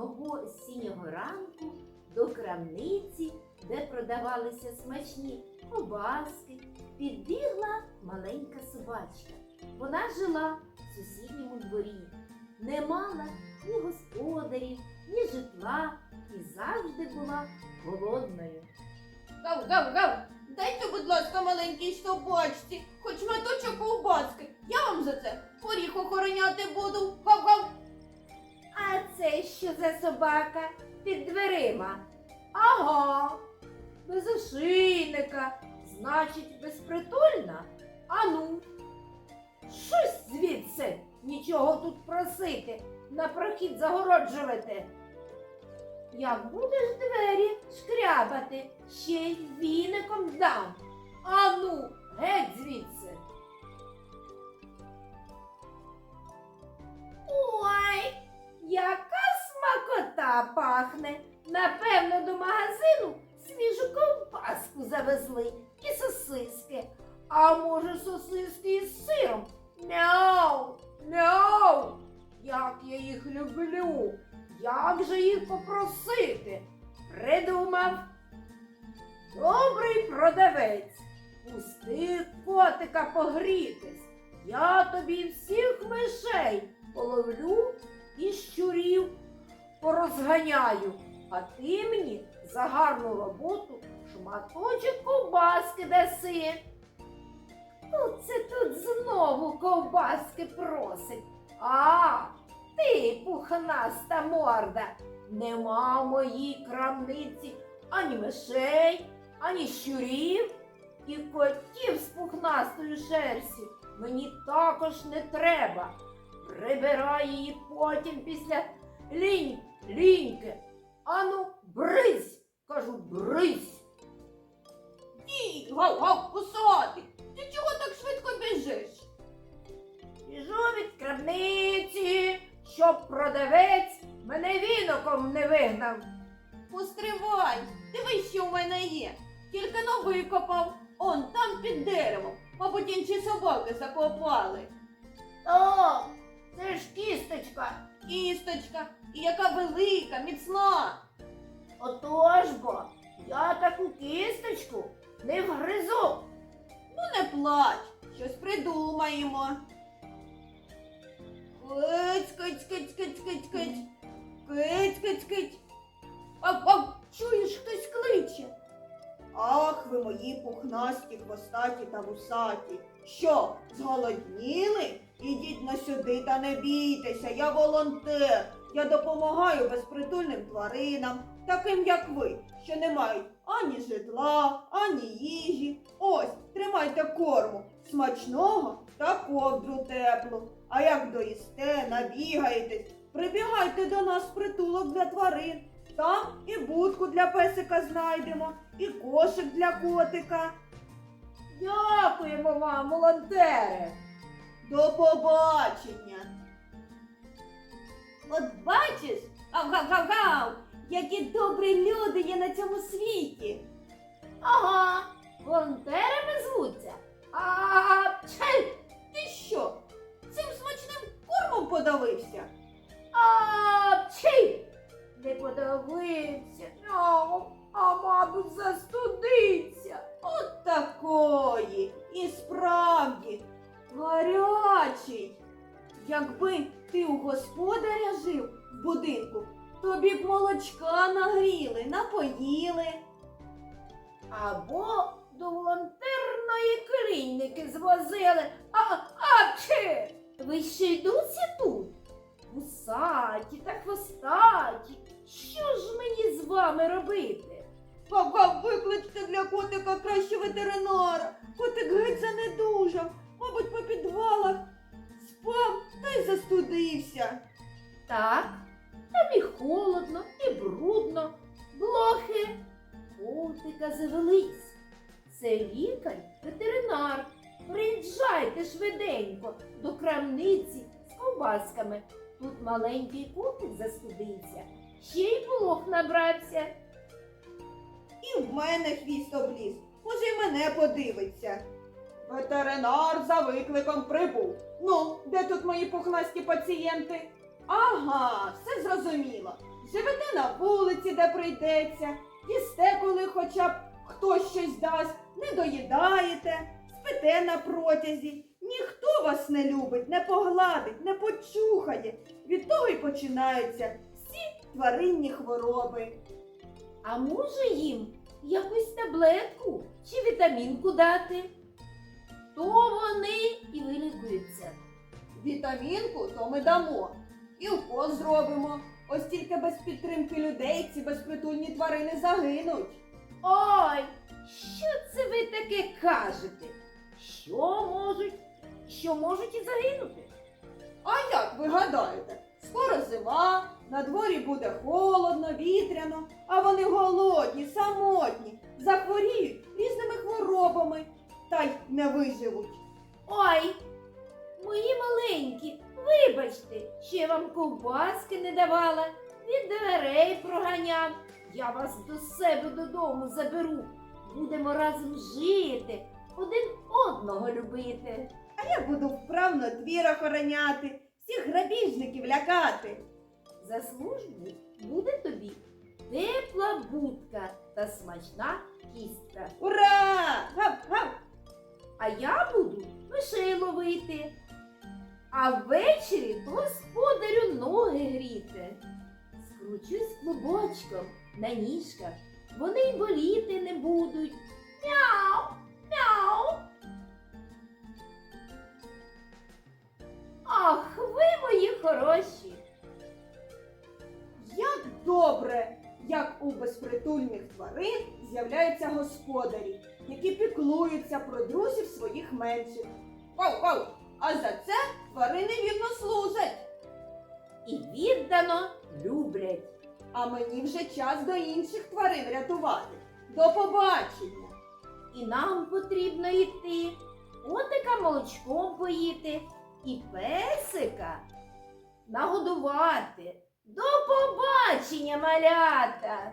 одного осіннього ранку до крамниці, де продавалися смачні ковбаски, підбігла маленька собачка. Вона жила в сусідньому дворі, не мала ні господарів, ні житла і завжди була голодною. Гав, гав, гав. Дайте, будь ласка, маленькій собачці, хоч шматочок ковбаски. Я вам за це поріг охороняти буду. Гав, гав. А це що за собака під дверима? Ага. Без ошийника, значить, безпритульна? Ану, щось звідси, нічого тут просити, на прохід загороджувати. Як будеш двері шкрябати, ще й віником дам. Ану, геть звідси. Ой, яка смакота пахне. Напевно, до магазину свіжу ковбаску завезли і сосиски. А може, сосиски із сиром? Мяу, мяу. Як я їх люблю. Як же їх попросити? Придумав. Добрий продавець. Пусти котика погрітись. Я тобі всіх мишей половлю і щурів порозганяю. А ти мені за гарну роботу шматочок ковбаски даси. Хто це тут знову ковбаски просить? А, ти пухнаста морда. Нема в моїй крамниці ані мишей, ані щурів і котів з пухнастою шерстю. Мені також не треба. Прибирай її потім після лінь, ліньки. Ану, бризь, кажу, бризь. Ні, гав, гав, кусати. Ти чого так швидко біжиш? Біжу від крамниці, щоб продавець мене віноком не вигнав. Постривай, дивись, що в мене є. Тільки но викопав. Он там під деревом. Мабуть, інші собаки закопали. О, кісточка. І яка велика, міцна. Отож бо, я таку кісточку не вгризу. Ну не плач, щось придумаємо. Киць, киць, киць, киць, киць. Киць, киць, киць. Ав, ав, чуєш, хтось кличе. Ах, ви мої пухнасті, хвостаті та вусаті. Що, зголодніли? Ідіть на сюди та не бійтеся, я волонтер. Я допомагаю безпритульним тваринам, таким як ви, що не мають ані житла, ані їжі. Ось, тримайте корму, смачного та ковдру теплу. А як доїсте, набігаєтесь, прибігайте до нас притулок для тварин. Там і будку для песика знайдемо, і кошик для котика. Дякуємо вам, волонтери. До побачення. От бачиш, гав-гав-гав-гав, які добрі люди є на цьому світі. Ага, волонтерами звуться. А, чай, Ти що, цим смачним кормом подавився? а, чай. Не подивився, ну, а мабуть, застудиться. Якби ти у господаря жив в будинку, тобі б молочка нагріли, напоїли. Або до волонтерної клініки звозили. А, а чи? Ви ще й досі тут? Гусаті та хвостаті. Що ж мені з вами робити? Гав-гав, викличте для котика краще ветеринара. Котик геть занедужав, мабуть, по підвалах спав та й застудився. Так, там і холодно, і брудно. Блохи. Котика завелись. Це лікар, ветеринар. Приїжджайте швиденько до крамниці з ковбасками. Тут маленький котик застудився, ще й блох набрався. І в мене хвіст обліз. Може, й мене подивиться. Ветеринар за викликом прибув. Ну, де тут мої пухнасті пацієнти? Ага, все зрозуміло. живете на вулиці, де прийдеться, їсте, коли хоча б хтось щось дасть, не доїдаєте, спите на протязі. Ніхто вас не любить, не погладить, не почухає. Від того й починаються всі тваринні хвороби. А може їм якусь таблетку чи вітамінку дати? То вони і вилікуються. Вітамінку то ми дамо. І укол зробимо. Ось тільки без підтримки людей ці безпритульні тварини загинуть. Ой, що це ви таке кажете? Що можуть, що можуть і загинути? А як ви гадаєте? Скоро зима, на дворі буде холодно, вітряно, а вони голодні, самотні, захворіють різними хворобами та й не виживуть. Ой, мої маленькі, вибачте, що я вам ковбаски не давала, від дверей проганяв. Я вас до себе додому заберу. Будемо разом жити, один одного любити. А я буду вправно двір охороняти, всіх грабіжників лякати. За службу буде тобі тепла будка та смачна кістка. Ура! Гап-гап! А я буду мишей ловити. А ввечері господарю ноги гріти. Скручусь клубочком на ніжках, вони й боліти не будуть. Мяу, мяу. Ах, ви мої хороші. Як добре, як у безпритульних тварин з'являються господарі, які піклуються про друзів своїх менших. Вау, вау! А за це тварини вірно служать. І віддано люблять. А мені вже час до інших тварин рятувати. До побачення! І нам потрібно йти, котика молочком поїти і песика нагодувати. До побачення, малята!